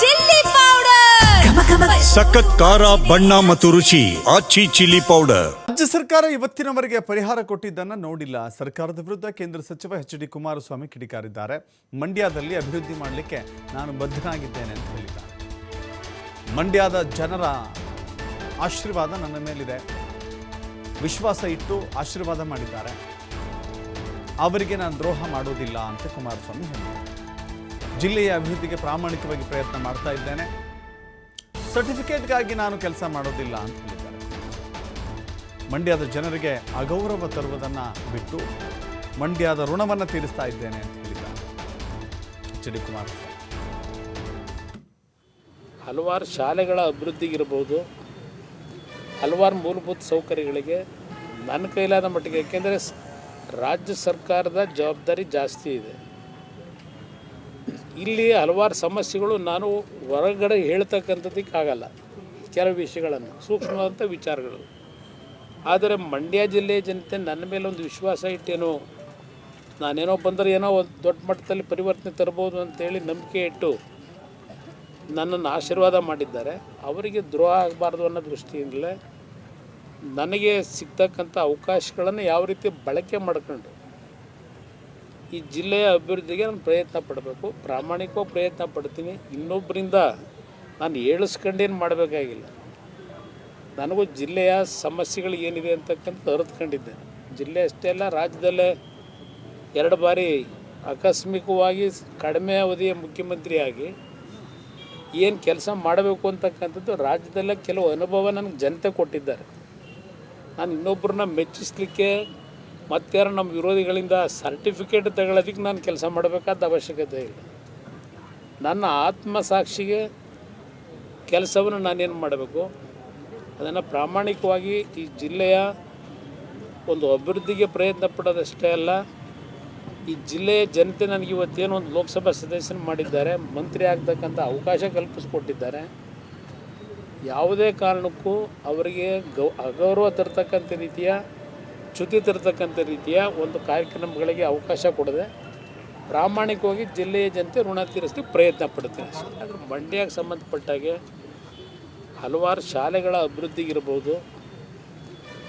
Chilli powder. ಸಖತ್ ಖಾರ ಬಣ್ಣ ಮತ್ತು ರುಚಿ ಆಚಿ ಚಿಲ್ಲಿ ಪೌಡರ್. ರಾಜ್ಯ ಸರ್ಕಾರ ಇವತ್ತಿನವರೆಗೆ ಪರಿಹಾರ ಕೊಟ್ಟಿದ್ದನ್ನು ನೋಡಿಲ್ಲ. ಸರ್ಕಾರದ ವಿರುದ್ಧ ಕೇಂದ್ರ ಸಚಿವ ಎಚ್ ಡಿ ಕುಮಾರಸ್ವಾಮಿ ಕಿಡಿಕಾರಿದ್ದಾರೆ. ಮಂಡ್ಯದಲ್ಲಿ ಅಭಿವೃದ್ಧಿ ಮಾಡಲಿಕ್ಕೆ ನಾನು ಬದ್ಧನಾಗಿದ್ದೇನೆ ಅಂತ ಹೇಳಿದ್ದಾರೆ. ಮಂಡ್ಯದ ಜನರ ಆಶೀರ್ವಾದ ನನ್ನ ಮೇಲಿದೆ. ವಿಶ್ವಾಸ ಇಟ್ಟು ಆಶೀರ್ವಾದ ಮಾಡಿದ್ದಾರೆ. ಅವರಿಗೆ ನಾನು ದ್ರೋಹ ಮಾಡೋದಿಲ್ಲ ಅಂತ ಕುಮಾರಸ್ವಾಮಿ ಹೇಳಿದ್ದಾರೆ. ಜಿಲ್ಲೆಯ ಅಭಿವೃದ್ಧಿಗೆ ಪ್ರಾಮಾಣಿಕವಾಗಿ ಪ್ರಯತ್ನ ಮಾಡ್ತಾ ಇದ್ದೇನೆ. ಸರ್ಟಿಫಿಕೇಟ್ಗಾಗಿ ನಾನು ಕೆಲಸ ಮಾಡೋದಿಲ್ಲ ಅಂತ ಹೇಳಿದ್ದಾರೆ. ಮಂಡ್ಯದ ಜನರಿಗೆ ಅಗೌರವ ತರುವುದನ್ನು ಬಿಟ್ಟು ಮಂಡ್ಯದ ಋಣವನ್ನು ತೀರಿಸ್ತಾ ಇದ್ದೇನೆ ಅಂತ ಹೇಳಿದ್ದಾರೆ. ಎಚ್ ಡಿ ಕುಮಾರ್ ಹಲವಾರು ಶಾಲೆಗಳ ಅಭಿವೃದ್ಧಿಗಿರ್ಬೋದು ಹಲವಾರು ಮೂಲಭೂತ ಸೌಕರ್ಯಗಳಿಗೆ ನನ್ನ ಕೈಲಾದ ಮಟ್ಟಿಗೆ ಏಕೆಂದರೆ ರಾಜ್ಯ ಸರ್ಕಾರದ ಜವಾಬ್ದಾರಿ ಜಾಸ್ತಿ ಇದೆ. ಇಲ್ಲಿ ಹಲವಾರು ಸಮಸ್ಯೆಗಳು ನಾನು ಹೊರಗಡೆ ಹೇಳ್ತಕ್ಕಂಥದ್ದಕ್ಕಾಗಲ್ಲ ಕೆಲವು ವಿಷಯಗಳನ್ನು, ಸೂಕ್ಷ್ಮವಾದಂಥ ವಿಚಾರಗಳು. ಆದರೆ ಮಂಡ್ಯ ಜಿಲ್ಲೆಯ ಜನತೆ ನನ್ನ ಮೇಲೆ ಒಂದು ವಿಶ್ವಾಸ ಇಟ್ಟೇನೋ, ನಾನೇನೋ ಬಂದರೆ ಏನೋ ಒಂದು ದೊಡ್ಡ ಮಟ್ಟದಲ್ಲಿ ಪರಿವರ್ತನೆ ತರ್ಬೋದು ಅಂತೇಳಿ ನಂಬಿಕೆ ಇಟ್ಟು ನನ್ನನ್ನು ಆಶೀರ್ವಾದ ಮಾಡಿದ್ದಾರೆ. ಅವರಿಗೆ ದ್ರೋಹ ಆಗಬಾರ್ದು ಅನ್ನೋ ದೃಷ್ಟಿಯಿಂದಲೇ ನನಗೆ ಸಿಗ್ತಕ್ಕಂಥ ಅವಕಾಶಗಳನ್ನು ಯಾವ ರೀತಿ ಬಳಕೆ ಮಾಡ್ಕೊಂಡು ಈ ಜಿಲ್ಲೆಯ ಅಭಿವೃದ್ಧಿಗೆ ನಾನು ಪ್ರಯತ್ನ ಪಡಬೇಕು. ಪ್ರಾಮಾಣಿಕವಾಗಿ ಪ್ರಯತ್ನ ಪಡ್ತೀನಿ. ಇನ್ನೊಬ್ಬರಿಂದ ನಾನು ಹೇಳಿಸ್ಕೊಂಡೇನು ಮಾಡಬೇಕಾಗಿಲ್ಲ. ನನಗೂ ಜಿಲ್ಲೆಯ ಸಮಸ್ಯೆಗಳು ಏನಿದೆ ಅಂತಕ್ಕಂಥ ಅರಿತ್ಕೊಂಡಿದ್ದೇನೆ ಜಿಲ್ಲೆ ಅಷ್ಟೇ ಅಲ್ಲ, ರಾಜ್ಯದಲ್ಲೇ ಎರಡು ಬಾರಿ ಆಕಸ್ಮಿಕವಾಗಿ ಕಡಿಮೆ ಅವಧಿಯ ಮುಖ್ಯಮಂತ್ರಿಯಾಗಿ ಏನು ಕೆಲಸ ಮಾಡಬೇಕು ಅಂತಕ್ಕಂಥದ್ದು ರಾಜ್ಯದಲ್ಲೇ ಕೆಲವು ಅನುಭವ ನನಗೆ ಜನತೆ ಕೊಟ್ಟಿದ್ದಾರೆ. ನಾನು ಇನ್ನೊಬ್ಬರನ್ನ ಮೆಚ್ಚಿಸ್ಲಿಕ್ಕೆ ಮತ್ತಾರು ನಮ್ಮ ವಿರೋಧಿಗಳಿಂದ ಸರ್ಟಿಫಿಕೇಟ್ ತಗೊಳ್ಳೋದಕ್ಕೆ ನಾನು ಕೆಲಸ ಮಾಡಬೇಕಾದ ಅವಶ್ಯಕತೆ ಇಲ್ಲ. ನನ್ನ ಆತ್ಮಸಾಕ್ಷಿಗೆ ಕೆಲಸವನ್ನು ನಾನೇನು ಮಾಡಬೇಕು? ಅದನ್ನು ಪ್ರಾಮಾಣಿಕವಾಗಿ ಈ ಜಿಲ್ಲೆಯ ಒಂದು ಅಭಿವೃದ್ಧಿಗೆ ಪ್ರಯತ್ನ ಪಡೋದಷ್ಟೇ ಅಲ್ಲ, ಈ ಜಿಲ್ಲೆಯ ಜನತೆ ನನಗೆ ಇವತ್ತೇನು ಒಂದು ಲೋಕಸಭಾ ಸದಸ್ಯನ ಮಾಡಿದ್ದಾರೆ, ಮಂತ್ರಿ ಆಗ್ತಕ್ಕಂಥ ಅವಕಾಶ ಕಲ್ಪಿಸ್ಕೊಟ್ಟಿದ್ದಾರೆ. ಯಾವುದೇ ಕಾರಣಕ್ಕೂ ಅವರಿಗೆ ಗೌ, ಅಗೌರವ ತರ್ತಕ್ಕಂಥ ರೀತಿಯ ಚ್ಯುತಿ ತರತಕ್ಕಂಥ ರೀತಿಯ ಒಂದು ಕಾರ್ಯಕ್ರಮಗಳಿಗೆ ಅವಕಾಶ ಕೊಡದೆ ಪ್ರಾಮಾಣಿಕವಾಗಿ ಜಿಲ್ಲೆಯ ಜನತೆ ಋಣ ತೀರಿಸಲಿಕ್ಕೆ ಪ್ರಯತ್ನ ಪಡ್ತೀನಿ ಅಂದರೆ ಮಂಡ್ಯಕ್ಕೆ ಸಂಬಂಧಪಟ್ಟಾಗೆ ಹಲವಾರು ಶಾಲೆಗಳ ಅಭಿವೃದ್ಧಿಗಿರ್ಬೋದು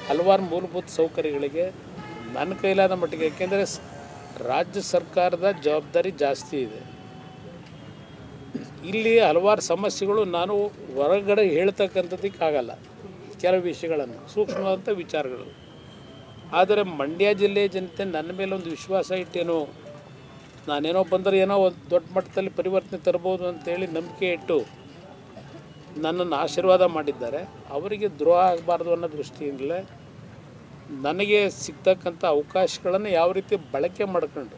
ಹಲವಾರು ಮೂಲಭೂತ ಸೌಕರ್ಯಗಳಿಗೆ ನನ್ನ ಕೈಲಾದ ಮಟ್ಟಿಗೆ ಏಕೆಂದರೆ ರಾಜ್ಯ ಸರ್ಕಾರದ ಜವಾಬ್ದಾರಿ ಜಾಸ್ತಿ ಇದೆ. ಇಲ್ಲಿ ಹಲವಾರು ಸಮಸ್ಯೆಗಳು ನಾನು ಹೊರಗಡೆ ಹೇಳ್ತಕ್ಕಂಥದ್ದಕ್ಕಾಗಲ್ಲ. ಕೆಲವು ವಿಷಯಗಳನ್ನು ಸೂಕ್ಷ್ಮವಾದಂಥ ವಿಚಾರಗಳು. ಆದರೆ ಮಂಡ್ಯ ಜಿಲ್ಲೆಯ ಜನತೆ ನನ್ನ ಮೇಲೆ ಒಂದು ವಿಶ್ವಾಸ ಇಟ್ಟೇನೋ, ನಾನೇನೋ ಬಂದರೆ ಏನೋ ಒಂದು ದೊಡ್ಡ ಮಟ್ಟದಲ್ಲಿ ಪರಿವರ್ತನೆ ತರ್ಬೋದು ಅಂತೇಳಿ ನಂಬಿಕೆ ಇಟ್ಟು ನನ್ನನ್ನು ಆಶೀರ್ವಾದ ಮಾಡಿದ್ದಾರೆ. ಅವರಿಗೆ ದ್ರೋಹ ಆಗಬಾರ್ದು ಅನ್ನೋ ದೃಷ್ಟಿಯಿಂದಲೇ ನನಗೆ ಸಿಗ್ತಕ್ಕಂಥ ಅವಕಾಶಗಳನ್ನು ಯಾವ ರೀತಿ ಬಳಕೆ ಮಾಡ್ಕೊಂಡು